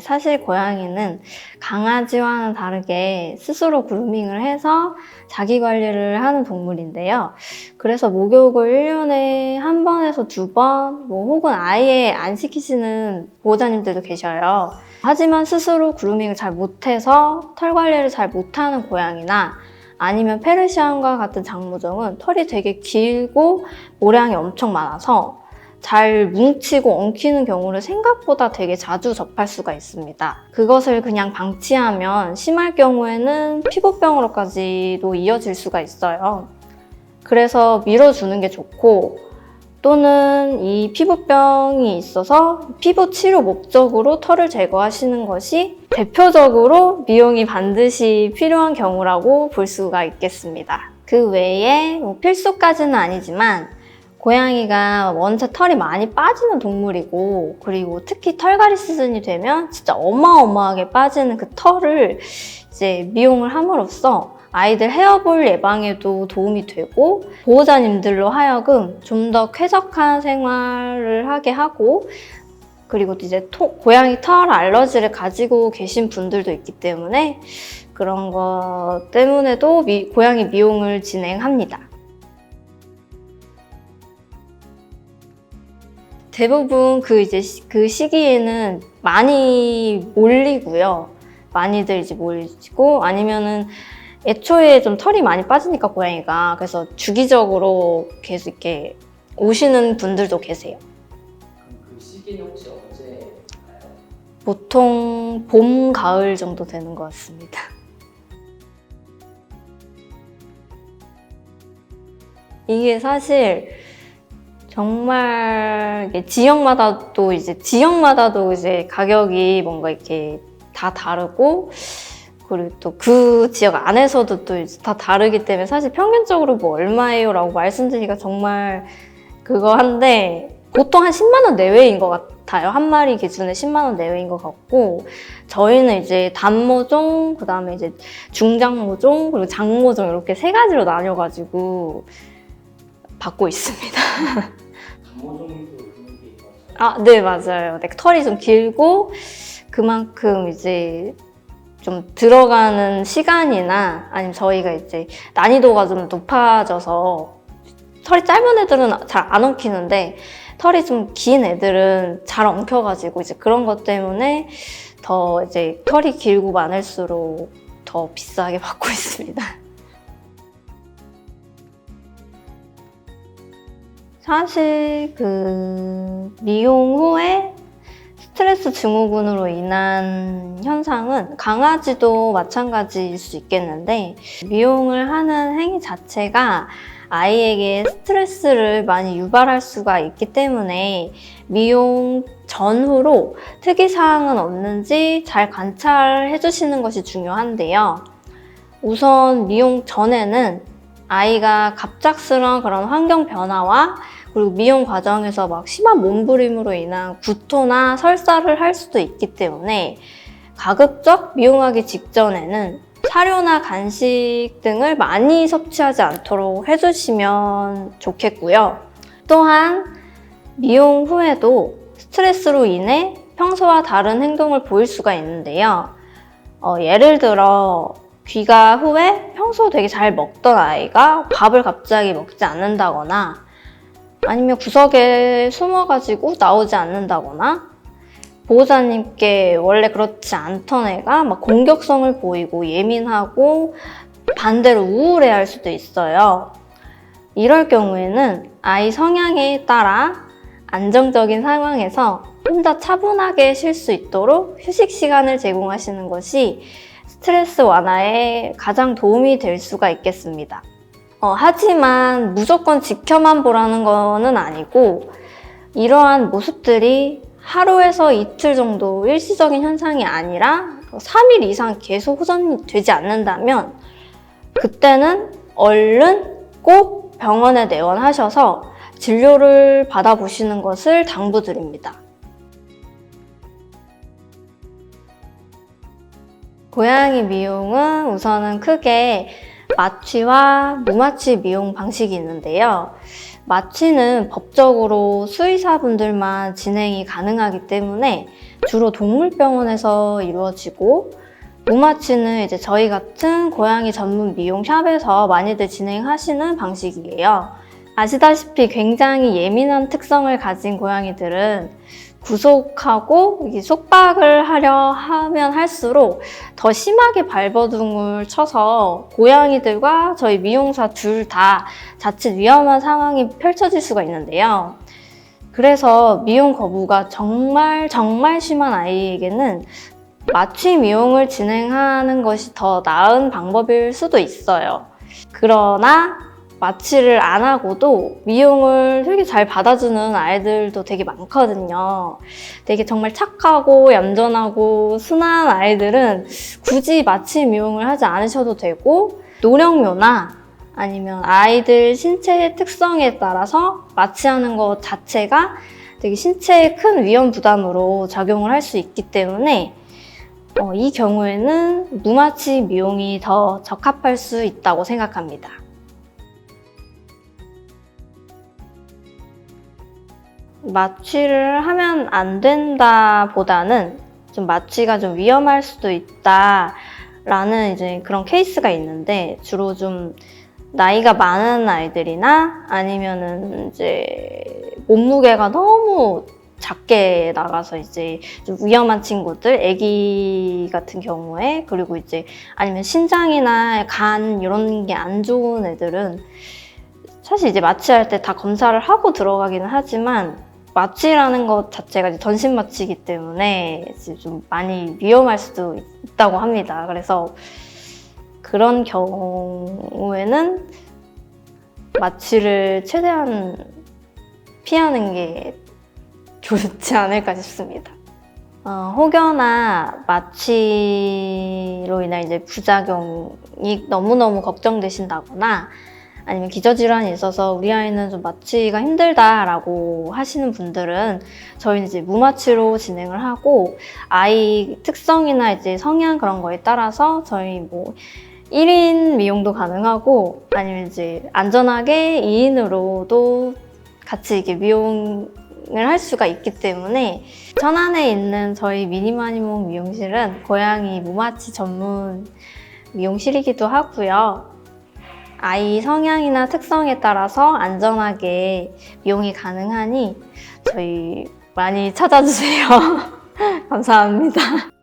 사실 고양이는 강아지와는 다르게 스스로 그루밍을 해서 자기 관리를 하는 동물인데요. 그래서 목욕을 1년에 한 번에서 두 번, 뭐 혹은 아예 안 시키시는 보호자님들도 계셔요. 하지만 스스로 그루밍을 잘 못해서 털 관리를 잘 못하는 고양이나 아니면 페르시안과 같은 장모종은 털이 되게 길고 모량이 엄청 많아서 잘 뭉치고 엉키는 경우를 생각보다 되게 자주 접할 수가 있습니다. 그것을 그냥 방치하면 심할 경우에는 피부병으로까지도 이어질 수가 있어요. 그래서 밀어주는 게 좋고 또는 이 피부병이 있어서 피부 치료 목적으로 털을 제거하시는 것이 대표적으로 미용이 반드시 필요한 경우라고 볼 수가 있겠습니다. 그 외에 뭐 필수까지는 아니지만 고양이가 원체 털이 많이 빠지는 동물이고 그리고 특히 털갈이 시즌이 되면 진짜 어마어마하게 빠지는 그 털을 이제 미용을 함으로써 아이들 헤어볼 예방에도 도움이 되고 보호자님들로 하여금 좀 더 쾌적한 생활을 하게 하고 그리고 또 이제 토- 고양이 털 알러지를 가지고 계신 분들도 있기 때문에 그런 것 때문에도 미- 고양이 미용을 진행합니다. 대부분 그 이제 시- 그 시기에는 많이 몰리고요. 많이들 이제 몰리고 아니면은 애초에 좀 털이 많이 빠지니까 고양이가 그래서 주기적으로 계속 이렇게 오시는 분들도 계세요. 그 시기는 혹시 언제인가요? 보통 봄, 가을 정도 되는 것 같습니다. 이게 사실 정말 이게 지역마다도 이제 지역마다도 이제 가격이 뭔가 이렇게 다 다르고 그리고 또 그 지역 안에서도 또 다 다르기 때문에 사실 평균적으로 뭐 얼마예요 라고 말씀드리기가 정말 그거 한데 보통 한 10만 원 내외인 것 같아요. 한 마리 기준에 10만 원 내외인 것 같고 저희는 이제 단모종, 그 다음에 이제 중장모종, 그리고 장모종 이렇게 세 가지로 나뉘어가지고 받고 있습니다. 아, 네, 맞아요. 네, 털이 좀 길고 그만큼 이제 좀 들어가는 시간이나 아니면 저희가 이제 난이도가 좀 높아져서 털이 짧은 애들은 잘 안 엉키는데 털이 좀 긴 애들은 잘 엉켜가지고 이제 그런 것 때문에 더 이제 털이 길고 많을수록 더 비싸게 받고 있습니다. 사실 그 미용 후에 스트레스 증후군으로 인한 현상은 강아지도 마찬가지일 수 있겠는데 미용을 하는 행위 자체가 아이에게 스트레스를 많이 유발할 수가 있기 때문에 미용 전후로 특이사항은 없는지 잘 관찰해 주시는 것이 중요한데요. 우선 미용 전에는 아이가 갑작스러운 그런 환경 변화와 그리고 미용 과정에서 막 심한 몸부림으로 인한 구토나 설사를 할 수도 있기 때문에 가급적 미용하기 직전에는 사료나 간식 등을 많이 섭취하지 않도록 해주시면 좋겠고요. 또한 미용 후에도 스트레스로 인해 평소와 다른 행동을 보일 수가 있는데요. 어, 예를 들어 귀가 후에 평소 되게 잘 먹던 아이가 밥을 갑자기 먹지 않는다거나 아니면 구석에 숨어가지고 나오지 않는다거나 보호자님께 원래 그렇지 않던 애가 막 공격성을 보이고 예민하고 반대로 우울해 할 수도 있어요. 이럴 경우에는 아이 성향에 따라 안정적인 상황에서 혼자 차분하게 쉴 수 있도록 휴식 시간을 제공하시는 것이 스트레스 완화에 가장 도움이 될 수가 있겠습니다. 어, 하지만 무조건 지켜만 보라는 거는 아니고 이러한 모습들이 하루에서 이틀 정도 일시적인 현상이 아니라 3일 이상 계속 호전이 되지 않는다면 그때는 얼른 꼭 병원에 내원하셔서 진료를 받아보시는 것을 당부드립니다. 고양이 미용은 우선은 크게 마취와 무마취 미용 방식이 있는데요. 마취는 법적으로 수의사분들만 진행이 가능하기 때문에 주로 동물병원에서 이루어지고 무마취는 이제 저희 같은 고양이 전문 미용 샵에서 많이들 진행하시는 방식이에요. 아시다시피 굉장히 예민한 특성을 가진 고양이들은 구속하고 이 속박을 하려 하면 할수록 더 심하게 발버둥을 쳐서 고양이들과 저희 미용사 둘 다 자칫 위험한 상황이 펼쳐질 수가 있는데요. 그래서 미용 거부가 정말 정말 심한 아이에게는 마취 미용을 진행하는 것이 더 나은 방법일 수도 있어요. 그러나 마취를 안 하고도 미용을 되게 잘 받아주는 아이들도 되게 많거든요. 되게 정말 착하고 얌전하고 순한 아이들은 굳이 마취 미용을 하지 않으셔도 되고 노령묘나 아니면 아이들 신체 특성에 따라서 마취하는 것 자체가 되게 신체에 큰 위험 부담으로 작용을 할 수 있기 때문에 어, 이 경우에는 무마취 미용이 더 적합할 수 있다고 생각합니다. 마취를 하면 안 된다 보다는 좀 마취가 좀 위험할 수도 있다 라는 이제 그런 케이스가 있는데 주로 좀 나이가 많은 아이들이나 아니면은 이제 몸무게가 너무 작게 나가서 이제 좀 위험한 친구들, 아기 같은 경우에 그리고 이제 아니면 신장이나 간 이런 게 안 좋은 애들은 사실 이제 마취할 때 다 검사를 하고 들어가기는 하지만 마취라는 것 자체가 이제 전신 마취이기 때문에 이제 좀 많이 위험할 수도 있다고 합니다. 그래서 그런 경우에는 마취를 최대한 피하는 게 좋지 않을까 싶습니다. 어, 혹여나 마취로 인한 이제 부작용이 너무너무 걱정되신다거나 아니면 기저질환이 있어서 우리 아이는 좀 마취가 힘들다라고 하시는 분들은 저희는 이제 무마취로 진행을 하고 아이 특성이나 이제 성향 그런 거에 따라서 저희 뭐 1인 미용도 가능하고 아니면 이제 안전하게 2인으로도 같이 이게 미용 을 할 수가 있기 때문에 천안에 있는 저희 미니마니몽 미용실은 고양이 무마취 전문 미용실이기도 하고요. 아이 성향이나 특성에 따라서 안전하게 미용이 가능하니 저희 많이 찾아주세요. 감사합니다.